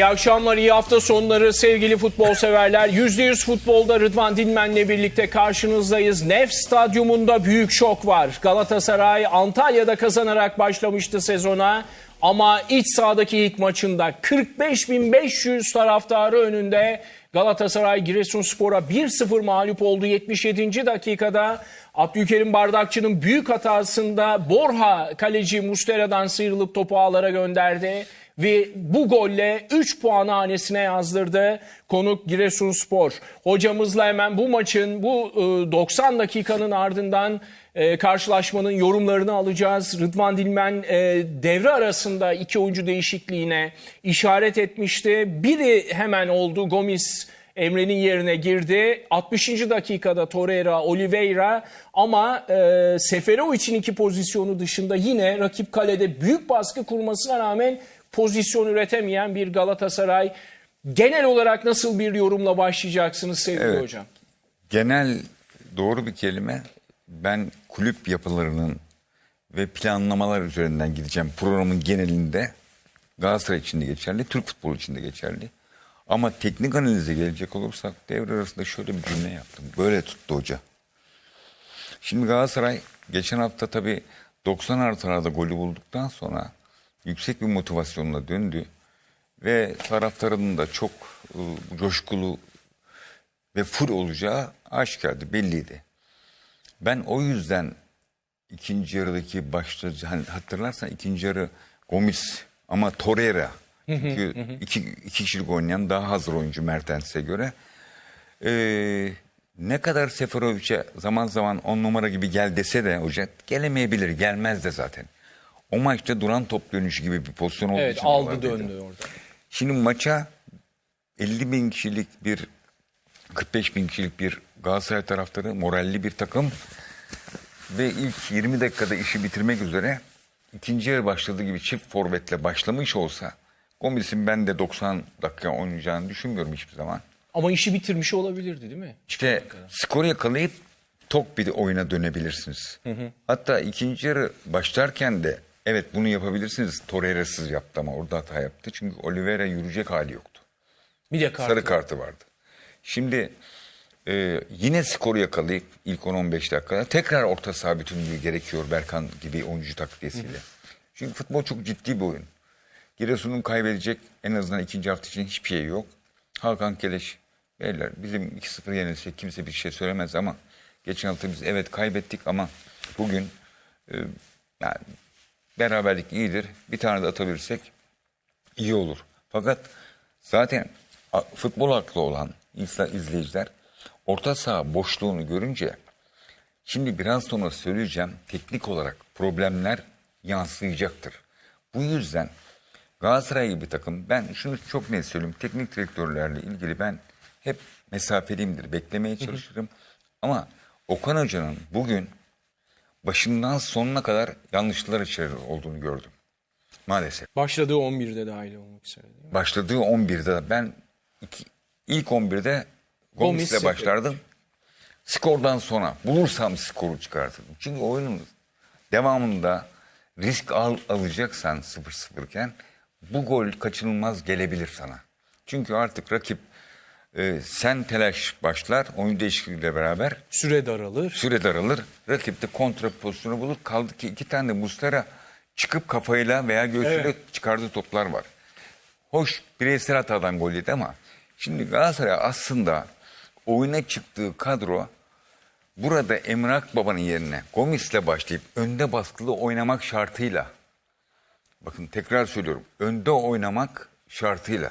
İyi akşamlar, iyi hafta sonları sevgili futbol severler. %100 futbolda Rıdvan Dilmen'le birlikte karşınızdayız. Nef Stadyumunda büyük şok var. Galatasaray Antalya'da kazanarak başlamıştı sezona. Ama iç sahadaki ilk maçında 45.500 taraftarı önünde Galatasaray Giresunspor'a 1-0 mağlup oldu 77. dakikada. Abdülkerim Bardakçı'nın büyük hatasında Borha kaleci Mustera'dan sıyrılıp topu ağlara gönderdi ve bu golle 3 puanı hanesine yazdırdı konuk Giresunspor. Hocamızla hemen bu maçın bu e, 90 dakikanın ardından e, karşılaşmanın yorumlarını alacağız. Rıdvan Dilmen e, devre arasında iki oyuncu değişikliğine işaret etmişti. Biri hemen oldu Gomis Emre'nin yerine girdi. 60. dakikada Torreira, Oliveira ama e, Seferovic'in iki pozisyonu dışında yine rakip kalede büyük baskı kurmasına rağmen pozisyon üretemeyen bir Galatasaray. Genel olarak nasıl bir yorumla başlayacaksınız sevgili Evet. hocam? Genel doğru bir kelime. Ben kulüp yapılarının ve planlamalar üzerinden gideceğim programın genelinde. Galatasaray için de geçerli, Türk futbolu için de geçerli. Ama teknik analize gelecek olursak devre arasında şöyle bir cümle yaptım. Böyle tuttu hoca. Şimdi Galatasaray geçen hafta tabii 90 artılarda golü bulduktan sonra yüksek bir motivasyonla döndü. Ve taraftarının da çok e, coşkulu ve full olacağı aşikardı, belliydi. Ben o yüzden ikinci yarıdaki başlayıcı, hani hatırlarsan ikinci yarı Gomis ama Torreira. Çünkü iki, iki kişilik oynayan daha hazır oyuncu Mertens'e göre. Ee, ne kadar Seferovic'e zaman zaman on numara gibi gel dese de hoca gelemeyebilir, gelmez de zaten. O maçta duran top dönüşü gibi bir pozisyon olduğu Evet için aldı döndü orada. Şimdi maça 50 bin kişilik bir 45 bin kişilik bir Galatasaray taraftarı moralli bir takım ve ilk 20 dakikada işi bitirmek üzere ikinci yarı başladığı gibi çift forvetle başlamış olsa Gomis'in ben de 90 dakika oynayacağını düşünmüyorum hiçbir zaman. Ama işi bitirmiş olabilirdi değil mi? İşte skoru yakalayıp tok bir oyuna dönebilirsiniz. Hatta ikinci yarı başlarken de evet bunu yapabilirsiniz. Torreira'sız yaptı ama orada hata yaptı. Çünkü Oliveira yürüyecek hali yoktu. Bir de kartı. Sarı kartı vardı. Şimdi e, yine skoru yakalayıp ilk 10-15 dakikada tekrar orta saha bütünlüğü gerekiyor Berkan gibi oyuncu takviyesiyle. Çünkü futbol çok ciddi bir oyun. Giresun'un kaybedecek en azından ikinci hafta için hiçbir şey yok. Hakan Keleş, beyler bizim 2-0 yenilsek kimse bir şey söylemez ama geçen hafta biz evet kaybettik ama bugün e, yani beraberlik iyidir. Bir tane de atabilirsek iyi olur. Fakat zaten futbol aklı olan insan izleyiciler orta saha boşluğunu görünce şimdi biraz sonra söyleyeceğim teknik olarak problemler yansıyacaktır. Bu yüzden Galatasaray gibi takım ben şunu çok net söyleyeyim teknik direktörlerle ilgili ben hep mesafeliyimdir beklemeye çalışırım ama Okan Hoca'nın bugün başından sonuna kadar yanlışlar içeri olduğunu gördüm maalesef. Başladığı 11'de dahil olmak üzere. değil mi? başladığı 11'de de ben iki, ilk 11'de Gomis Gomis'le başlardım. Skordan sonra bulursam skoru çıkartırdım. Çünkü oyunun devamında risk al, alacaksan 0-0 iken bu gol kaçınılmaz gelebilir sana. Çünkü artık rakip e, sen telaş başlar oyun değişikliğiyle beraber Süre daralır. süre daralır. Rakip de kontra pozisyonu bulur. Kaldı ki iki tane de Mustera çıkıp kafayla veya göğsüyle Evet. çıkardığı toplar var. Hoş bireysel hatadan gol yedi ama şimdi Galatasaray aslında oyuna çıktığı kadro burada Emre Akbaba'nın yerine Gomis'le başlayıp önde baskılı oynamak şartıyla bakın tekrar söylüyorum önde oynamak şartıyla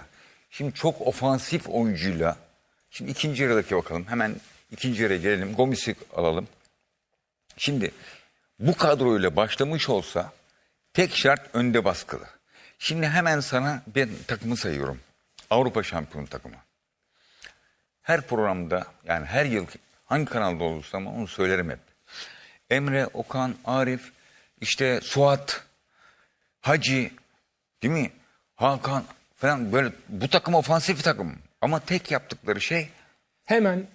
şimdi çok ofansif oyuncuyla şimdi ikinci yarıdaki bakalım hemen ikinci yarıya gelelim Gomis'i alalım Şimdi bu kadroyla başlamış olsa tek şart önde baskılı. Şimdi hemen sana ben takımı sayıyorum. Avrupa şampiyonu takımı. Her programda yani her yıl hangi kanalda olursam onu söylerim hep. Emre, Okan, Arif, işte Suat, Hacı, değil mi? Hakan falan böyle bu takım ofansif takım. Ama tek yaptıkları şey Hemen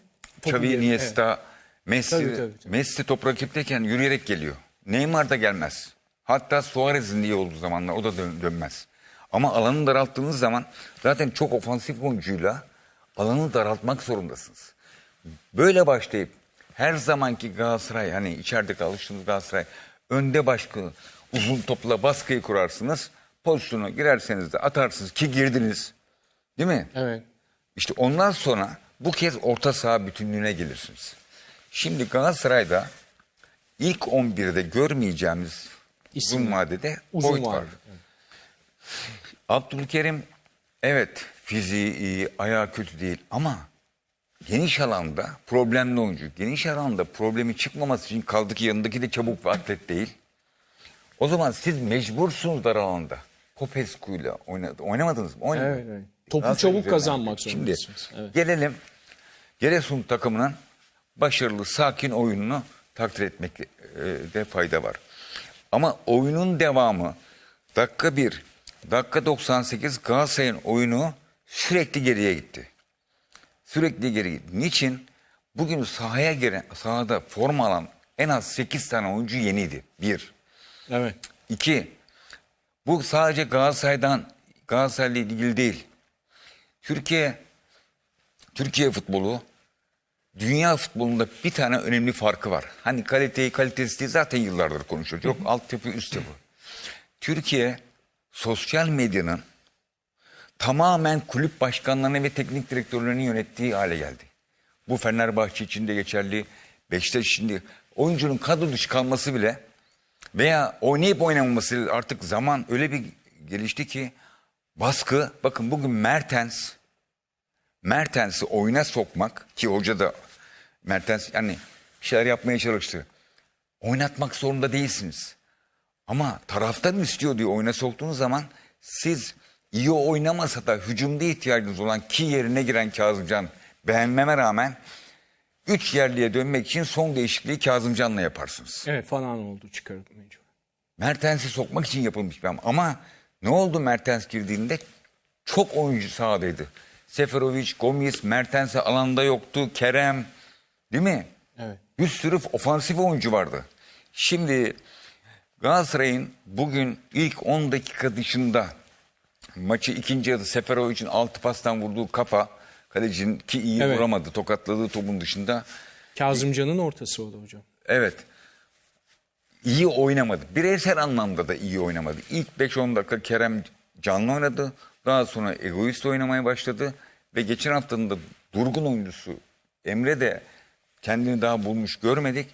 topu Xavi, yerine- Iniesta, Messi, Tabii, tabii, tabii. Messi top rakipteyken yürüyerek geliyor. Neymar da gelmez. Hatta Suarez'in iyi olduğu zamanlar o da dön- dönmez. Ama alanı daralttığınız zaman zaten çok ofansif oyuncuyla alanı daraltmak zorundasınız. Böyle başlayıp her zamanki Galatasaray hani içeride alıştığınız Galatasaray önde baskı uzun topla baskıyı kurarsınız. Pozisyona girerseniz de atarsınız ki girdiniz. Değil mi? Evet. İşte ondan sonra bu kez orta saha bütünlüğüne gelirsiniz. Şimdi Galatasaray'da ilk 11'de görmeyeceğimiz İsim. uzun vadede Uzun var. var. Abdülkerim evet fiziği iyi, ayağı kötü değil ama geniş alanda problemli oyuncu. Geniş alanda problemi çıkmaması için kaldı ki yanındaki de çabuk ve atlet değil. O zaman siz mecbursunuz dar alanda. Popescu'yla oynadı. oynamadınız mı? Oynamadınız. Evet, evet. Topu Galatasaray çabuk kazanmak Şimdi zorundasınız. Evet. gelelim Giresun takımının başarılı, sakin oyununu takdir etmekte fayda var. Ama oyunun devamı dakika 1, dakika 98 Galatasaray'ın oyunu sürekli geriye gitti. Sürekli geri gitti. Niçin? Bugün sahaya giren, sahada forma alan en az 8 tane oyuncu yeniydi. Bir. Evet. İki, bu sadece Galatasaray'dan Galatasaray'la ilgili değil. Türkiye Türkiye futbolu dünya futbolunda bir tane önemli farkı var. Hani kaliteyi kalitesizliği zaten yıllardır konuşuyoruz. Yok altyapı üst yapı. Türkiye sosyal medyanın tamamen kulüp başkanlarını ve teknik direktörlerini yönettiği hale geldi. Bu Fenerbahçe için de geçerli, Beşiktaş için de. Oyuncunun kadro dışı kalması bile veya oynayıp oynamaması artık zaman öyle bir gelişti ki baskı bakın bugün Mertens Mertens'i oyuna sokmak ki hoca da Mertens yani bir şeyler yapmaya çalıştı. Oynatmak zorunda değilsiniz. Ama taraftar istiyor diye oyuna soktuğunuz zaman siz iyi oynamasa da hücumda ihtiyacınız olan ki yerine giren Kazımcan beğenmeme rağmen 3 yerliye dönmek için son değişikliği Kazımcan'la yaparsınız. Evet falan oldu çıkarıp mecbur. Mertens'i sokmak için yapılmış bir. Ama ne oldu Mertens girdiğinde? Çok oyuncu sahadaydı. Seferovic, Gomis, Mertens alanda yoktu. Kerem, değil mi? Evet. Bir sürü ofansif oyuncu vardı. Şimdi Galatasaray'ın bugün ilk 10 dakika dışında maçı ikinci yarıda Seferovic'in altı pastan vurduğu kafa kalecinin ki iyi Evet. vuramadı. Tokatladığı topun dışında Kazımcan'ın ortası o da hocam. Evet. İyi oynamadı. Bireysel anlamda da iyi oynamadı. İlk 5-10 dakika Kerem canlı oynadı. Daha sonra egoist oynamaya başladı. Ve geçen haftanın da durgun oyuncusu Emre de kendini daha bulmuş görmedik.